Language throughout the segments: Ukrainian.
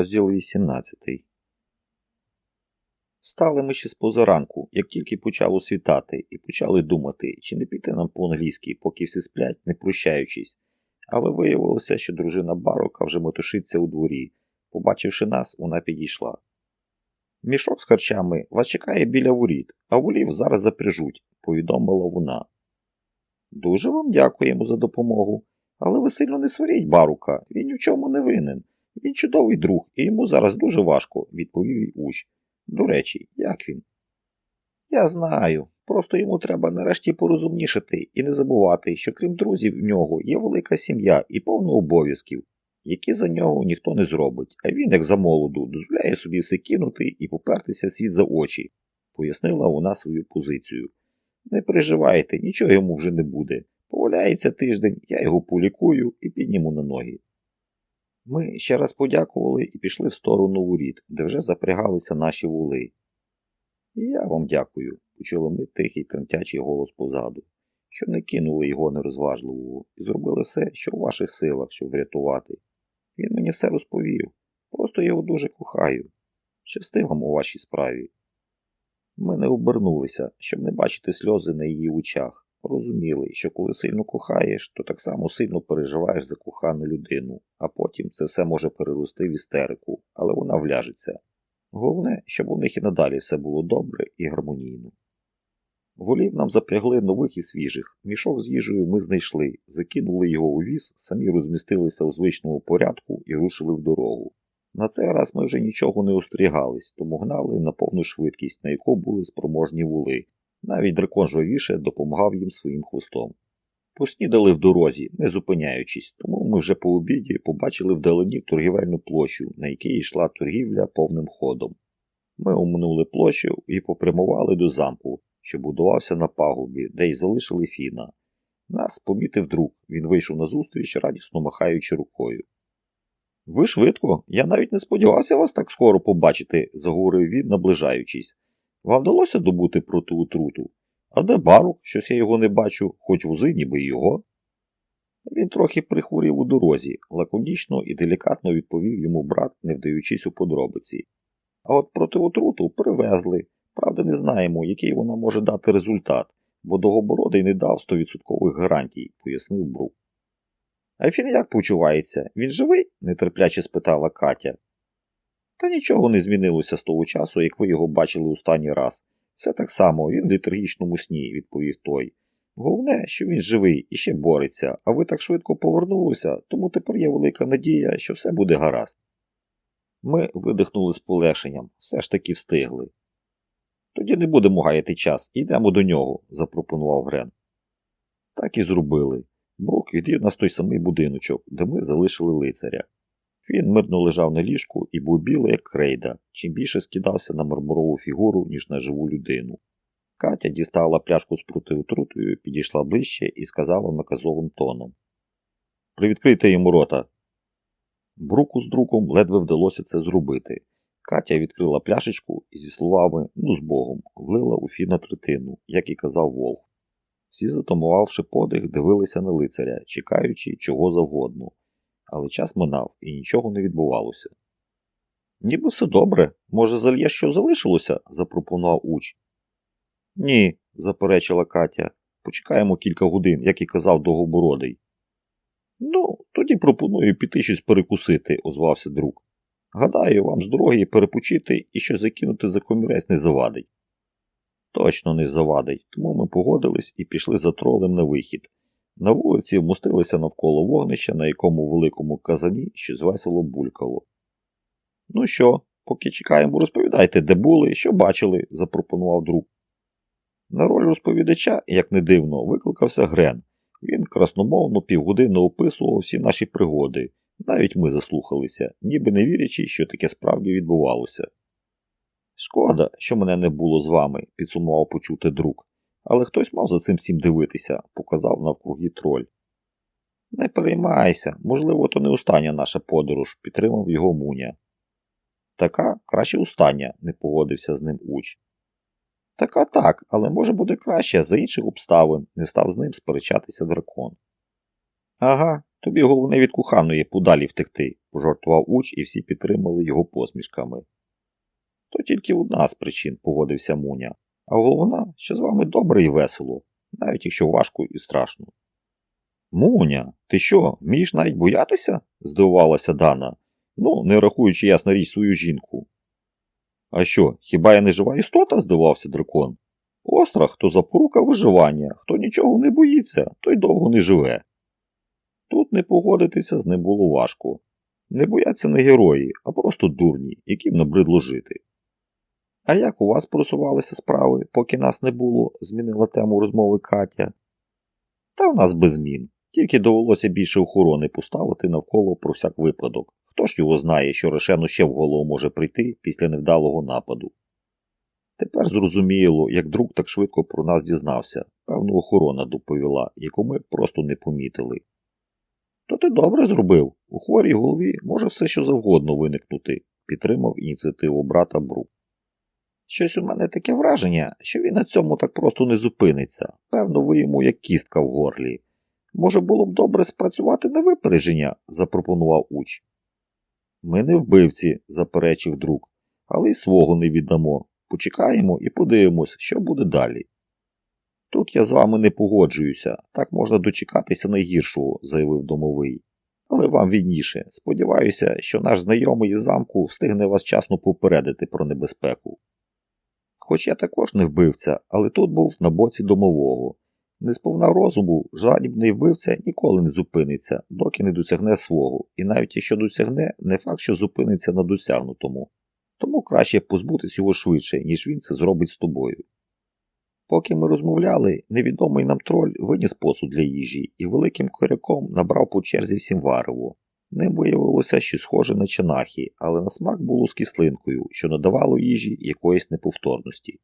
Розділ 18 Встали ми ще з позаранку, як тільки почало світати, і почали думати, чи не піти нам по-англійськи, поки всі сплять, не прощаючись. Але виявилося, що дружина Барока вже метушиться у дворі. Побачивши нас, вона підійшла. Мішок з харчами вас чекає біля воріт, а волів зараз запряжуть, повідомила вона. Дуже вам дякуємо за допомогу, але ви сильно не сваріть Барука, він ні в чому не винен. Він чудовий друг, і йому зараз дуже важко, відповів їй уч. До речі, як він? Я знаю. Просто йому треба нарешті порозумнішати і не забувати, що крім друзів в нього є велика сім'я і повно обов'язків, які за нього ніхто не зробить, а він, як за молоду, дозволяє собі все кинути і попертися світ за очі, пояснила вона свою позицію. Не переживайте, нічого йому вже не буде. Поваляється тиждень, я його полікую і підніму на ноги. Ми ще раз подякували і пішли в сторону воріт, де вже запрягалися наші вули. Я вам дякую, почули ми тихий тремтячий голос позаду, що не кинули його нерозважливого і зробили все, що в ваших силах, щоб врятувати. Він мені все розповів, просто його дуже кохаю. Щасти вам у вашій справі. Ми не обернулися, щоб не бачити сльози на її очах. Розуміли, що коли сильно кохаєш, то так само сильно переживаєш за кохану людину, а потім це все може перерости в істерику, але вона вляжеться. Головне, щоб у них і надалі все було добре і гармонійно. Волів нам запрягли нових і свіжих. Мішок з їжею ми знайшли, закинули його у віз, самі розмістилися у звичному порядку і рушили в дорогу. На цей раз ми вже нічого не остерігались, тому гнали на повну швидкість, на яку були спроможні вули. Навіть дракон жвавіше допомагав їм своїм хвостом. Поснідали в дорозі, не зупиняючись, тому ми вже по обіді побачили вдалині торгівельну площу, на якій йшла торгівля повним ходом. Ми оминули площу і попрямували до замку, що будувався на пагубі, де й залишили фіна. Нас помітив друг, він вийшов назустріч, радісно махаючи рукою. Ви швидко, я навіть не сподівався вас так скоро побачити, заговорив він, наближаючись. Вам вдалося добути протиутруту? А де барук, щось я його не бачу, хоч вузи, ніби й його. Він трохи прихворів у дорозі, лаконічно і делікатно відповів йому брат, не вдаючись у подробиці. А от протиутруту привезли. Правда, не знаємо, який вона може дати результат, бо Довгобородий не дав 100% гарантій, пояснив Брук. А він як почувається? Він живий? нетерпляче спитала Катя. Та нічого не змінилося з того часу, як ви його бачили останній раз. Все так само, він в літургічному сні, відповів той. Головне, що він живий і ще бореться, а ви так швидко повернулися, тому тепер є велика надія, що все буде гаразд. Ми видихнули з полегшенням, все ж таки встигли. Тоді не будемо гаяти час, йдемо до нього, запропонував Грен. Так і зробили. Брук відвів нас той самий будиночок, де ми залишили лицаря. Він мирно лежав на ліжку і був білий, як крейда, чим більше скидався на мармурову фігуру, ніж на живу людину. Катя дістала пляшку з протиутрутою, підійшла ближче і сказала наказовим тоном Привідкрийте йому рота. Бруку з другом ледве вдалося це зробити. Катя відкрила пляшечку і зі словами ну з Богом влила у фіна третину, як і казав Волк. Всі, затамувавши подих, дивилися на лицаря, чекаючи чого завгодно але час минав і нічого не відбувалося. Ніби все добре, може, зальє що залишилося? запропонував уч. Ні, заперечила Катя. Почекаємо кілька годин, як і казав Довгобородий. Ну, тоді пропоную піти щось перекусити, озвався друг. Гадаю, вам з дороги перепочити і щось закинути за комірець не завадить. Точно не завадить, тому ми погодились і пішли за тролем на вихід. На вулиці вмостилися навколо вогнища, на якому великому казані щось весело булькало. Ну що, поки чекаємо, розповідайте, де були, що бачили, запропонував друг. На роль розповідача, як не дивно, викликався Грен. Він красномовно півгодини описував всі наші пригоди. Навіть ми заслухалися, ніби не вірячи, що таке справді відбувалося. Шкода, що мене не було з вами, підсумував почути друг. Але хтось мав за цим всім дивитися, показав навкруги троль. Не переймайся, можливо, то не остання наша подорож, підтримав його Муня. Така краще остання, не погодився з ним уч. Така так, але може буде краще за інших обставин, не став з ним сперечатися дракон. Ага, Тобі головне від куханої подалі втекти, пожартував уч, і всі підтримали його посмішками. То тільки одна з причин, погодився Муня, а головна, що з вами добре і весело, навіть якщо важко і страшно. Муня, ти що, вмієш навіть боятися? здивувалася Дана. Ну, не рахуючи ясна річ свою жінку. А що, хіба я не жива істота? здивався дракон. Острах то запорука виживання, хто нічого не боїться, той довго не живе. Тут не погодитися з ним було важко. Не бояться не герої, а просто дурні, яким набридло жити. А як у вас просувалися справи, поки нас не було, змінила тему розмови Катя. Та в нас без змін. Тільки довелося більше охорони поставити навколо про всяк випадок. Хто ж його знає, що Рошену ще в голову може прийти після невдалого нападу. Тепер зрозуміло, як друг так швидко про нас дізнався. Певно, охорона доповіла, яку ми просто не помітили. То ти добре зробив. У хворій голові може все що завгодно виникнути, підтримав ініціативу брата Брук. Щось у мене таке враження, що він на цьому так просто не зупиниться. Певно, ви йому як кістка в горлі. Може, було б добре спрацювати на випередження, запропонував уч. Ми не вбивці, заперечив друг, але й свого не віддамо. Почекаємо і подивимось, що буде далі. Тут я з вами не погоджуюся, так можна дочекатися найгіршого, заявив домовий. Але вам відніше. Сподіваюся, що наш знайомий із замку встигне вас часно попередити про небезпеку. Хоч я також не вбивця, але тут був на боці домового. Несповна розуму, жадібний вбивця ніколи не зупиниться, доки не досягне свого, і навіть якщо досягне, не факт, що зупиниться на досягнутому. Тому краще позбутись його швидше, ніж він це зробить з тобою. Поки ми розмовляли, невідомий нам троль виніс посуд для їжі і великим коряком набрав по черзі всім варево. Ним виявилося щось схоже на чанахі, але на смак було з кислинкою, що надавало їжі якоїсь неповторності.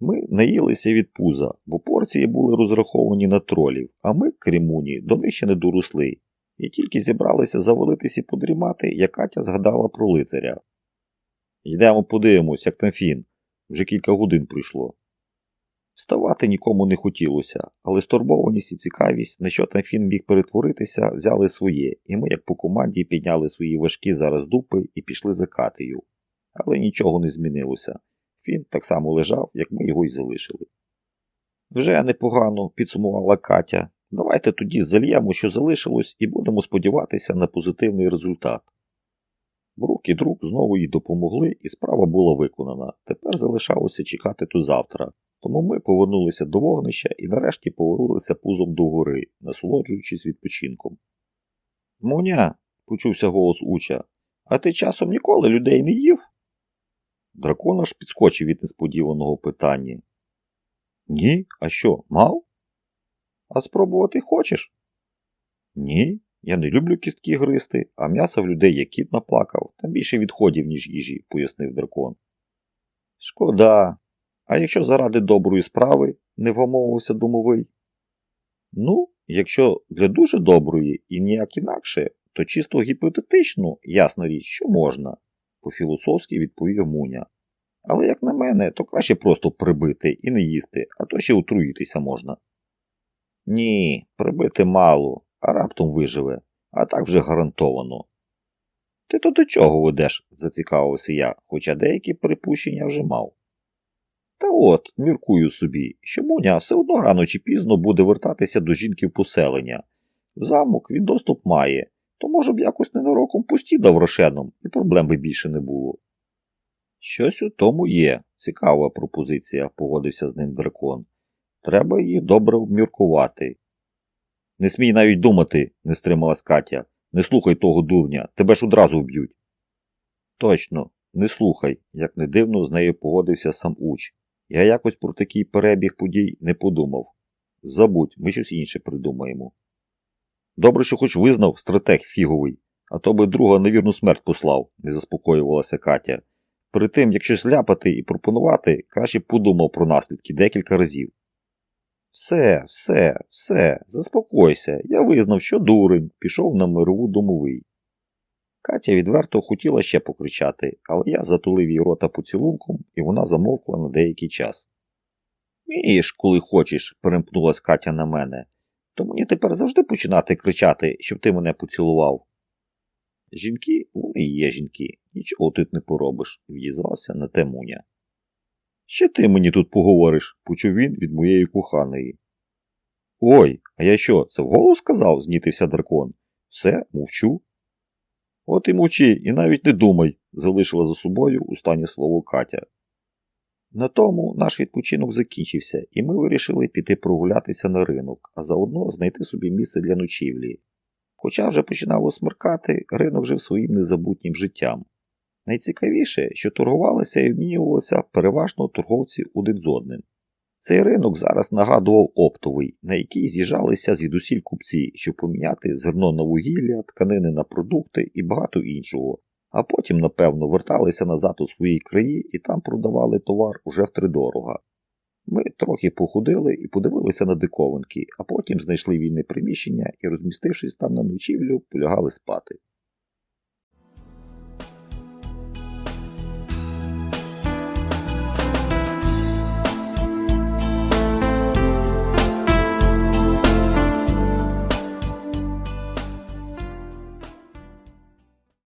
Ми наїлися від пуза, бо порції були розраховані на тролів, а ми, кремуні, до них ще не доросли, і тільки зібралися завалитись і подрімати, як Катя згадала про лицаря. Йдемо подивимось, як там фін. Вже кілька годин пройшло. Вставати нікому не хотілося, але стурбованість і цікавість, на що там фін міг перетворитися, взяли своє, і ми, як по команді, підняли свої важкі зараз дупи і пішли за Катею. Але нічого не змінилося. Фін так само лежав, як ми його й залишили. Вже непогано, підсумувала Катя. Давайте тоді зальємо, що залишилось, і будемо сподіватися на позитивний результат. Брук і друг знову їй допомогли, і справа була виконана. Тепер залишалося чекати до завтра. Тому ми повернулися до вогнища і нарешті повалилися пузом до гори, насолоджуючись відпочинком. Муня, почувся голос Уча, а ти часом ніколи людей не їв? Дракон аж підскочив від несподіваного питання. Ні, а що, мав? А спробувати хочеш? Ні, я не люблю кістки гристи, а м'яса в людей як кіт наплакав, там більше відходів, ніж їжі, пояснив дракон. Шкода. А якщо заради доброї справи, не вгамовувався домовий? Ну, якщо для дуже доброї і ніяк інакше, то чисто гіпотетично, ясна річ, що можна, по-філософськи відповів Муня. Але, як на мене, то краще просто прибити і не їсти, а то ще отруїтися можна. Ні, прибити мало, а раптом виживе, а так вже гарантовано. Ти то до чого ведеш? зацікавився я, хоча деякі припущення вже мав. Та от, міркую собі, що Муня все одно рано чи пізно буде вертатися до жінки в поселення. В замок він доступ має, то може б якось ненароком постідав рошеном, і проблем би більше не було. Щось у тому є, цікава пропозиція, погодився з ним дракон. Треба її добре обміркувати. Не смій навіть думати, не стрималась Катя. Не слухай того дурня, тебе ж одразу вб'ють. Точно, не слухай, як не дивно з нею погодився сам уч. Я якось про такий перебіг подій не подумав. Забудь, ми щось інше придумаємо. Добре, що хоч визнав стратег фіговий, а то би друга невірну смерть послав, не заспокоювалася Катя. Перед тим, як щось ляпати і пропонувати, краще подумав про наслідки декілька разів. Все, все, все, заспокойся, я визнав, що дурень, пішов на мирову домовий. Катя відверто хотіла ще покричати, але я затулив її рота поцілунком, і вона замовкла на деякий час. Мієш, коли хочеш, перемкнулась Катя на мене. То мені тепер завжди починати кричати, щоб ти мене поцілував. Жінки, вони є жінки, нічого тут не поробиш, відізвався на те Муня. Ще ти мені тут поговориш, почув він від моєї коханої. Ой, а я що, це вголос сказав? знітився дракон. Все, мовчу. От і мовчи, і навіть не думай, залишила за собою останнє слово Катя. На тому наш відпочинок закінчився, і ми вирішили піти прогулятися на ринок, а заодно знайти собі місце для ночівлі. Хоча вже починало смеркати, ринок жив своїм незабутнім життям. Найцікавіше, що торгувалися і обмінювалися переважно торговці один з одним. Цей ринок зараз нагадував оптовий, на який з'їжджалися звідусіль купці, щоб поміняти зерно на вугілля, тканини на продукти і багато іншого, а потім, напевно, верталися назад у свої краї і там продавали товар уже втридорога. Ми трохи походили і подивилися на диковинки, а потім знайшли вільне приміщення і, розмістившись там на ночівлю, полягали спати.